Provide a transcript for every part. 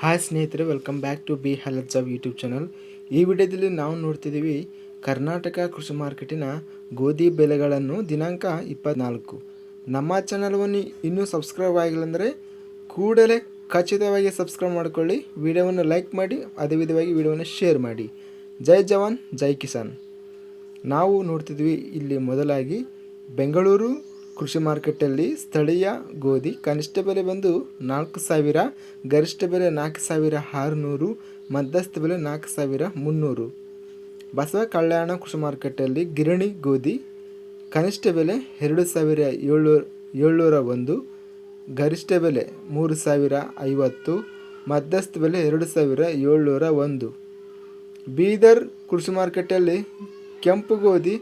Hi ಸ್ನೇಹಿತರೆ welcome back to B health job YouTube channel ಈ ವಿಡಿಯೋದಲ್ಲಿ ನಾವು ನೋಡ್ತಿದ್ದೀವಿ ಕರ್ನಾಟಕ ಕೃಷಿ ಮಾರ್ಕೆಟಿನ ಗೋಧಿ ಬೆಲೆಗಳನ್ನು ದಿನಾಂಕ ಇಪ್ಪತ್ನಾಲ್ಕು. ನಮ್ಮ ಚಾನಲ್ವನ್ನು ಇನ್ನೂ ಸಬ್ಸ್ಕ್ರೈಬ್ ಆಗಿಲ್ಲ ಅಂದರೆ ಕೂಡಲೇ ಖಚಿತವಾಗಿ ಸಬ್ಸ್ಕ್ರೈಬ್ ಮಾಡಿಕೊಳ್ಳಿ. ವಿಡಿಯೋವನ್ನು ಲೈಕ್ ಮಾಡಿ, ಅದೇ ವಿಧವಾಗಿ ವಿಡಿಯೋವನ್ನು ಶೇರ್ ಮಾಡಿ. ಜೈ ಜವಾನ್, ಜೈ ಕಿಸಾನ್. ನಾವು ನೋಡ್ತಿದ್ವಿ ಇಲ್ಲಿ ಮೊದಲಾಗಿ ಬೆಂಗಳೂರು ಕೃಷಿ ಮಾರ್ಕೆಟಲ್ಲಿ ಸ್ಥಳೀಯ ಗೋಧಿ ಕನಿಷ್ಠ ಬೆಲೆ ಬಂದು ನಾಲ್ಕು ಸಾವಿರ, ಗರಿಷ್ಠ ಬೆಲೆ ನಾಲ್ಕು ಸಾವಿರ ಆರುನೂರು, ಮಧ್ಯಸ್ಥ ಬೆಲೆ ನಾಲ್ಕು ಸಾವಿರ ಮುನ್ನೂರು. ಬಸವ ಕಲ್ಯಾಣ ಕೃಷಿ ಮಾರ್ಕೆಟಲ್ಲಿ ಗಿರಣಿ ಗೋಧಿ ಕನಿಷ್ಠ ಬೆಲೆ ಎರಡು ಸಾವಿರ ಏಳು ಏಳ್ನೂರ ಒಂದು, ಗರಿಷ್ಠ ಬೆಲೆ ಮೂರು ಸಾವಿರ ಐವತ್ತು, ಮಧ್ಯಸ್ಥ ಬೆಲೆ ಎರಡು ಸಾವಿರ ಏಳ್ನೂರ ಒಂದು. ಬೀದರ್ ಕೃಷಿ ಮಾರುಕಟ್ಟೆಯಲ್ಲಿ ಕೆಂಪು ಗೋಧಿ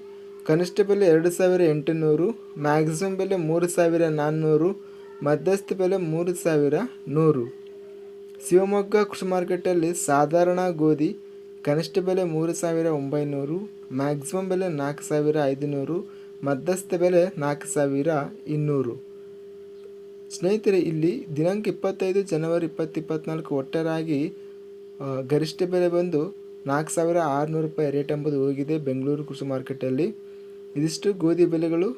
ಕನಿಷ್ಠ ಬೆಲೆ ಎರಡು ಸಾವಿರ ಎಂಟುನೂರು ಮ್ಯಾಕ್ಸಿಮಮ್ ಬೆಲೆ ಮೂರು ಸಾವಿರ ನಾನ್ನೂರು ಮಧ್ಯಸ್ಥ ಬೆಲೆ ಮೂರು ಸಾವಿರ ನೂರು. ಶಿವಮೊಗ್ಗ ಕೃಷಿ ಮಾರ್ಕೆಟಲ್ಲಿ ಸಾಧಾರಣ ಗೋಧಿ ಕನಿಷ್ಠ ಬೆಲೆ ಮೂರು ಸಾವಿರ ಒಂಬೈನೂರು ಮ್ಯಾಕ್ಸಿಮಮ್ ಬೆಲೆ ನಾಲ್ಕು ಸಾವಿರ ಐದುನೂರು ಮಧ್ಯಸ್ಥ ಬೆಲೆ ನಾಲ್ಕು ಸಾವಿರ ಇನ್ನೂರು. ಸ್ನೇಹಿತರೆ ಇಲ್ಲಿ ದಿನಾಂಕ ಇಪ್ಪತ್ತೈದು ಜನವರಿ ಇಪ್ಪತ್ತು ಇಪ್ಪತ್ನಾಲ್ಕು ಒಟ್ಟಾರೆಯಾಗಿ ಆ, ಗರಿಷ್ಠ ಬೆಲೆ ಬಂದು ನಾಲ್ಕು ಸಾವಿರ ಆರುನೂರು ರೂಪಾಯಿ ರೇಟ್ ಎಂಬುದು ಹೋಗಿದೆ ಬೆಂಗಳೂರು ಕೃಷಿ ಮಾರ್ಕೆಟಲ್ಲಿ ಇದಿಷ್ಟು ಗೋಧಿ ಬೆಲೆಗಳು.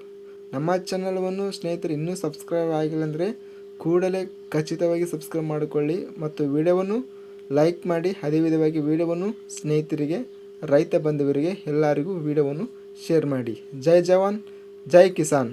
ನಮ್ಮ ಚಾನಲ್ವನ್ನು ಸ್ನೇಹಿತರು ಇನ್ನೂ ಸಬ್ಸ್ಕ್ರೈಬ್ ಆಗಿಲ್ಲ ಅಂದರೆ ಕೂಡಲೇ ಖಚಿತವಾಗಿ ಸಬ್ಸ್ಕ್ರೈಬ್ ಮಾಡಿಕೊಳ್ಳಿ ಮತ್ತು ವಿಡಿಯೋವನ್ನು ಲೈಕ್ ಮಾಡಿ. ಅದೇ ವಿಧವಾಗಿ ವಿಡಿಯೋವನ್ನು ಸ್ನೇಹಿತರಿಗೆ, ರೈತ ಬಂಧುವರಿಗೆ ಎಲ್ಲರಿಗೂ ವಿಡಿಯೋವನ್ನು ಶೇರ್ ಮಾಡಿ. ಜೈ ಜವಾನ್, ಜೈ ಕಿಸಾನ್.